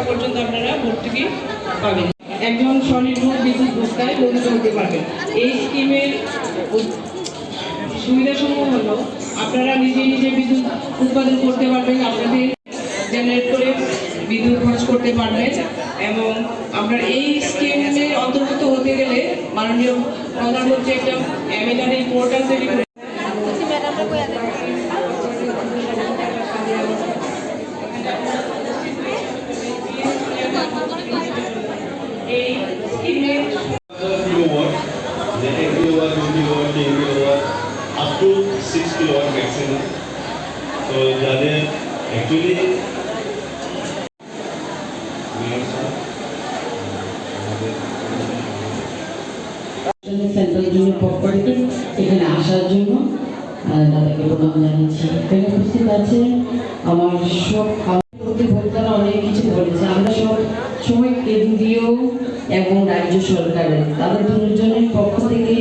টাকা পর্যন্ত আপনারা ভর্তুকি পাবেন। একজন স্বনির্ভর বিদ্যুৎ ভোক্তায় পরিণত হতে পারবেন এই স্কিমের সুবিধাসমূহ হলো, আপনারা নিজে নিজে বিদ্যুৎ উৎপাদন করতে পারবেন, আপনাদের জেনারেট করে বিদ্যুৎ খরচ করতে পারবেন এবং আপনার এই স্কিমের অন্তর্ভুক্ত হতে গেলে মাননীয় প্রধানমন্ত্রী একটা অ্যামিনারি পোর্টাল তৈরি সেন্ট্রাল জন্য পক্ষ এখানে আসার জন্য। তাদেরকে প্রণাম জানাচ্ছি এখানে উপস্থিত আছে আমার সব প্রতিভোক্তারা অনেক কিছু বলেছে। আমরা সব সময় কেন্দ্রীয় এবং রাজ্য সরকারের। তাদের দুজনের পক্ষ থেকে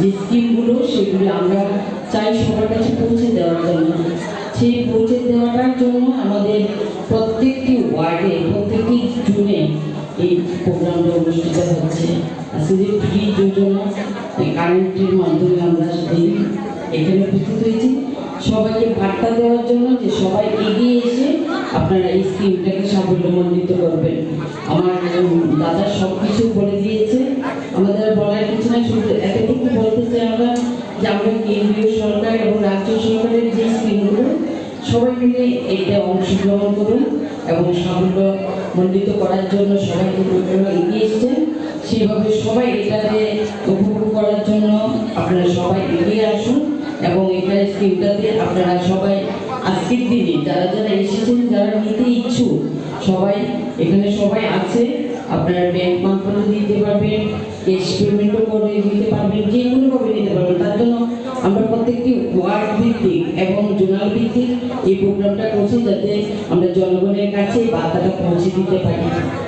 যে স্কিমগুলো, সেগুলো আমরা চাই সবার কাছে পৌঁছে দেওয়ার জন্য। সেই পৌঁছে দেওয়াটার জন্য আমাদের প্রত্যেকটি ওয়ার্ডে, প্রত্যেকটি জুনে এই প্রোগ্রামটা অনুষ্ঠিত হচ্ছে। যে ফ্রি যোজনা এই কারেন্টের মাধ্যমে আমরা এই এখানে উপস্থিত হয়েছি। সবাইকে বার্তা দেওয়ার জন্য যে সবাই এগিয়ে এসে আপনারা এই স্কিমটাকে সাফল্যমণ্ডিত করবেন। আমার দাদা সব কিছু বলে দিয়েছে। আমাদের বলার কিছু না শুধু এতটুকু বলতে চাই আমরা যে আমরা কেন্দ্রীয় সরকার এবং রাজ্য সরকারের যে স্কিমগুলো সবাই মিলে এটা অংশগ্রহণ করুন এবং সাফল্যমণ্ডিত করার জন্য সবাই যেভাবে এগিয়ে এসছেন। সেভাবে সবাই এটাতে উপভোগ করার জন্য আপনারা সবাই এগিয়ে আসুন এবং এখানে স্কিমটাতে আপনারা সবাই আজকের দিনে যারা যারা এসেছেন, যারা নিতে ইচ্ছুক, সবাই, এখানে সবাই আছে। আপনারা ব্যাংক মারফতে দিতে পারবেন ক্যাশ পেমেন্টও করে দিতে পারবেন, যে কোনোভাবে নিতে পারবেন। তার জন্য আমরা প্রত্যেকটি ওয়ার্ড ভিত্তিক এবং জোনাল ভিত্তিক এই প্রোগ্রামটা করছি যাতে আমরা জনগণের কাছে বার্তাটা পৌঁছে দিতে পারি।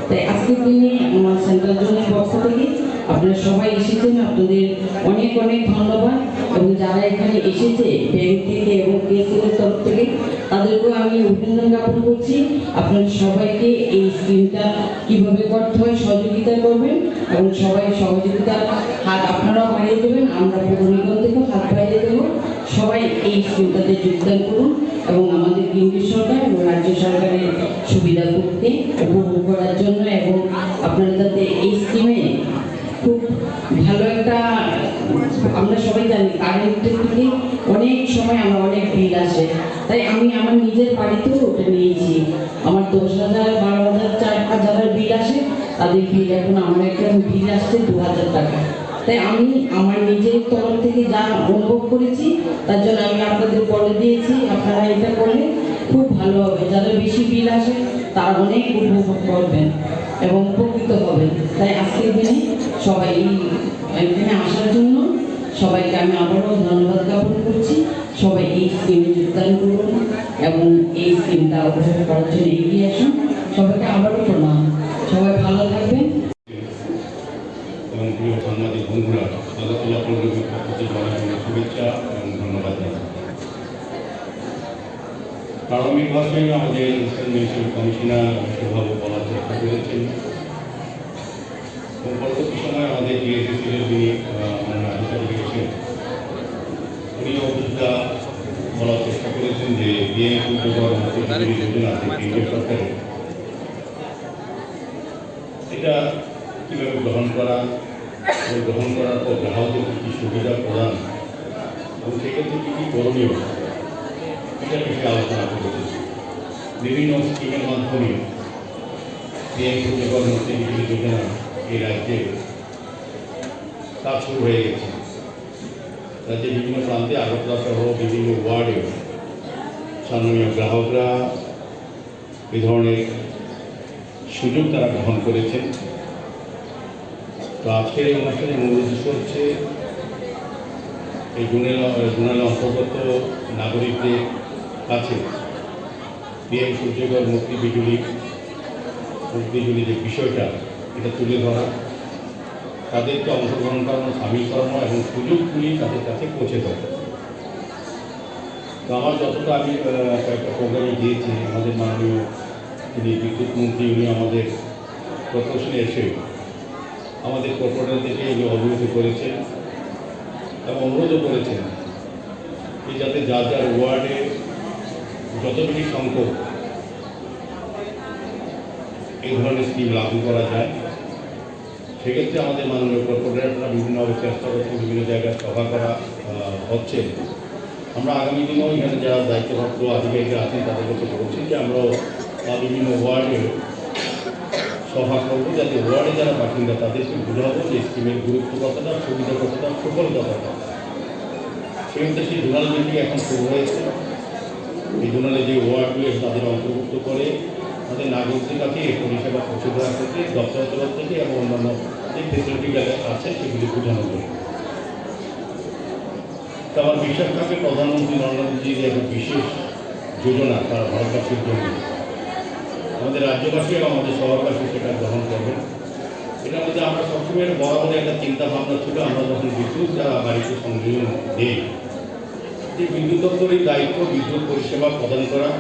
তাই আজকের দিনে আমার সেন্ট্রাল জোনের পক্ষ থেকে আপনারা সবাই এসেছেন। আপনাদের অনেক অনেক ধন্যবাদ। এবং যারা এখানে এসেছে ব্যাংক থেকে এবং কেসিএর তরফ থেকে তাদেরকেও আমি অভিনন্দন জ্ঞাপন করছি। আপনারা সবাইকে এই স্কিমটা কীভাবে করতে হয় সহযোগিতা করবেন এবং সবাই সহযোগিতার হাত আপনারাও বাড়িয়ে দেবেন, আমরা পৌর নিগম থেকেও হাত বাড়িয়ে দেবো। সবাই এই স্কিমটাতে যোগদান করুন এবং আমাদের কেন্দ্রীয় সরকার এবং রাজ্য সরকারের সুবিধা করতে উপভোগ করার জন্য এবং আপনারা যাতে এই স্কিমে খুব ভালো আমরা সবাই জানি কারেন্টের থেকে অনেক সময় আমার অনেক বিল আসে। তাই আমি আমার নিজের বাড়িতেও ওটা নিয়েছি। আমার দশ হাজার, বারো হাজার, চার হাজার বিল আসে, তাদের বিল এখন আমার একটা বিল আসছে দু হাজার টাকা। তাই আমি আমার নিজের তরফ থেকে যা অনুভব করেছি, তার জন্য আমি আপনাদের বলে দিয়েছি, আপনারা এটা করলে খুব ভালো হবে। যাদের বেশি বিল আসে, তারা অনেক উপভোগ করবেন এবং উপকৃত হবেন। তাই আজকের দিনে সবাই এখানে আসার জন্য সবাইকে আমি আবারও ধন্যবাদ জ্ঞাপন করছি। সবাই এই স্কিমে যোগদান করুন এবং এই স্কিমটা উপভোগ করার জন্য এগিয়ে আসুন। সবাইকে আবারও প্রণাম। সবাই ভালো থাকবেন। এবং প্রিয় সাংবাদিক বন্ধুরা আগরতলা পৌরনিগমের পক্ষ থেকে অনেক অনেক শুভেচ্ছা এবং ধন্যবাদ আমাদের আমাদের আমরা আধিকারিক এসেছেন উনি অভিজ্ঞতা বলার করেছেন যে সরকারের। এটা কীভাবে গ্রহণ করা গ্রহণ করার পর গ্রাহকদের কী কী সুবিধা প্রদান এবং সেক্ষেত্রে কী কী করণীয় এটা বিষয়ে আলোচনা করেছি বিভিন্ন স্কিমের মাধ্যমে পিএম প্রকল্পমন্ত্রী বিজলী যোজনা এই রাজ্যে কাজ শুরু হয়ে গেছে। রাজ্যের বিভিন্ন প্রান্তে আগরতলা সহ বিভিন্ন ওয়ার্ডে স্থানীয় গ্রাহকরা এ ধরনের সুযোগ তারা গ্রহণ করেছেন তো আজকের এই অনুষ্ঠানের মূল উদ্দেশ্য হচ্ছে এই গুণের গুণের অন্তর্গত নাগরিকদের কাছে পিএম সূর্যগর মুক্তি বিজুলি মুক্তি বিজুলি যে বিষয়টা, এটা তুলে ধরা। তাদেরকে অংশগ্রহণ করানো, সামিল করানো এবং সুযোগগুলি তাদের কাছে পৌঁছে দেওয়া। তো আমার যতটা আমি কয়েকটা প্রোগ্রামে গিয়েছি আমাদের মাননীয় তিনি বিদ্যুৎ মন্ত্রী, উনি আমাদের প্রকৌশলে এসে আমাদের কর্পোরেটরদেরকে এগুলো অবগত করেছেন এবং অনুরোধও করেছেন যে যাতে যার যার ওয়ার্ডে যতটুকু সংখ্যক এই ধরনের স্কিম লাগু করা যায়, সেক্ষেত্রে আমাদের মাননীয় কর্পোরেটররা বিভিন্নভাবে চেষ্টা করছে বিভিন্ন জায়গায় সভা করা হচ্ছে। আমরা আগামী দিনেও এখানে যারা দায়িত্বপ্রাপ্ত আধিকারিকরা আছেন, তাদের কাছে বলছি যে আমরা বিভিন্ন ওয়ার্ডে সভা করব, যাতে ওয়ার্ডে যারা বাসিন্দা, তাদেরকে বোঝাবো যে স্কিমের গুরুত্ব কতটা সুবিধা কতটা সুফল কতটা সেই উদ্দেশ্যে জোনাল মিটিং এখন শুরু হয়েছে। এই জোনালে যে ওয়ার্ডগুলো তাদের অন্তর্ভুক্ত করে, তাদের নাগরিকদের কাছে এই পরিষেবা পৌঁছে দেওয়ার ক্ষেত্রে দপ্তরের তরফ থেকে এবং অন্যান্য যে ফেসিলিটিগুলো আছে, সেগুলি বোঝানো করে আমার বিশ্বাস থাকে প্রধানমন্ত্রী নরেন্দ্র মোদীর যে একটা বিশেষ যোজনা তার ভারতবাসীর জন্য। আমাদের রাজ্যবাসী এবং আমাদের শহরবাসী সেটা গ্রহণ করবেন। এটার মধ্যে আমরা সবসময় বরাবর একটা চিন্তা ভাবনা ছিল, আমরা যখন বিদ্যুৎ যারা বাড়িতে সংযোজন দেই, যে বিদ্যুৎ দপ্তরের দায়িত্ব বিদ্যুৎ পরিষেবা প্রদান করা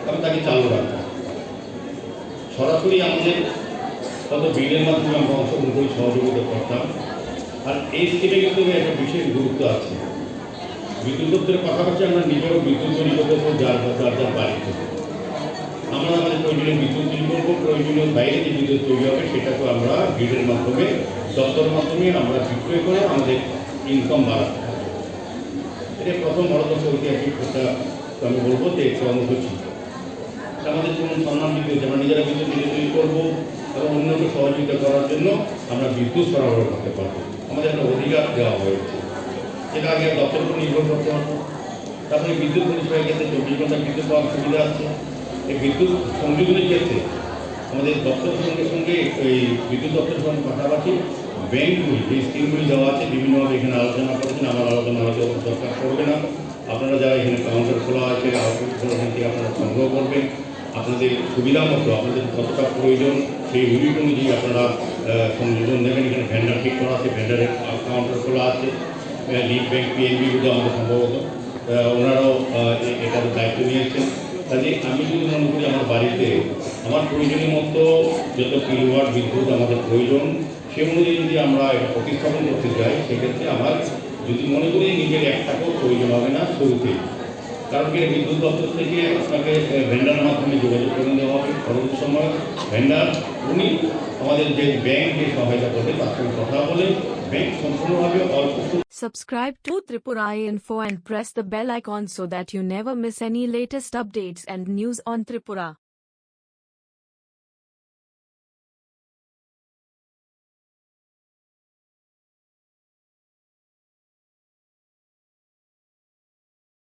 এবং তাকে চালু রাখা সরাসরি আমাদের কত বিলের মাধ্যমে আমরা অংশগ্রহণ করে, সহযোগিতা করতাম। আর এই স্কিমে কিন্তু একটা বিশেষ গুরুত্ব আছে। বিদ্যুৎ দপ্তরের পাশাপাশি আমরা নিজেরও বিদ্যুৎ তৈরি করব যার যার যার বাড়িতে আমরা আমাদের প্রয়োজনীয় বিদ্যুৎ তৈরি করব প্রয়োজনীয় বাইরে যে বিদ্যুৎ তৈরি হবে সেটাকে আমরা গ্রিডের মাধ্যমে, দপ্তরের মাধ্যমে আমরা বিক্রয় করে আমাদের ইনকাম বাড়াতে এটা প্রথম ভারতবর্ষ ঐতিহাসিক একটা আমি বলব যে কর্মসূচি আমাদের কোনো সম্মান দিতে আমরা নিজেরা বিদ্যুৎ তৈরি করব এবং অন্যকে সহযোগিতা করার জন্য আমরা বিদ্যুৎ সরবরাহ করতে পারব। আমাদের একটা অধিকার দেওয়া হয়েছে। যেটা আগে দপ্তরের উপর নির্ভর করতে হতো তারপরে বিদ্যুৎ পরিষেবার ক্ষেত্রে চব্বিশ ঘণ্টা বিদ্যুৎ পাওয়ার সুবিধা আছে। এই বিদ্যুৎ সংযোগের ক্ষেত্রে আমাদের দপ্তরের সঙ্গে সঙ্গে এই বিদ্যুৎ দপ্তরের সঙ্গে পাশাপাশি ব্যাংকগুলি যে স্কিমগুলি দেওয়া আছে। বিভিন্নভাবে এখানে আলোচনা করছেন আমার আলোচনা হয়তো দরকার পড়বে না। আপনারা যারা এখানে কাউন্টার খোলা আছে আউটপুট ওখান থেকে আপনারা সংগ্রহ করবেন। আপনাদের সুবিধা মতো, আপনাদের কতটা প্রয়োজন, সেই ইউনিট অনুযায়ী আপনারা সংযোজন দেবেন এখানে ভ্যান্ডার ঠিক করা আছে ভ্যান্ডারের কাউন্টার খোলা আছে। লিড ব্যাংক পিএনবি গুলো আমাদের সম্ভবত। ওনারাও এটার দায়িত্ব নিয়েছেন। কাজে আমি যদি মনে করি আমার বাড়িতে আমার প্রয়োজনীয় মতো যত কিলোওয়াট বিদ্যুৎ আমাদের প্রয়োজন, সে অনুযায়ী যদি আমরা এটা প্রতিস্থাপন করতে চাই সেক্ষেত্রে আমার যদি মনে করি নিজের এক টাকাও প্রয়োজন হবে না শুরুতে কারণ কি বিদ্যুৎ দপ্তর থেকে আপনাকে ভেন্ডার মাধ্যমে যোগাযোগ করে দেওয়া হবে পরবর্তী সময় ভেন্ডার উনি আমাদের যে ব্যাংক যে সহায়তা করবে তার সঙ্গে কথা বলে ব্যাংক সম্পূর্ণভাবে অল্প Subscribe to Tripura Info and press the bell icon so that you never miss any latest updates and news on Tripura.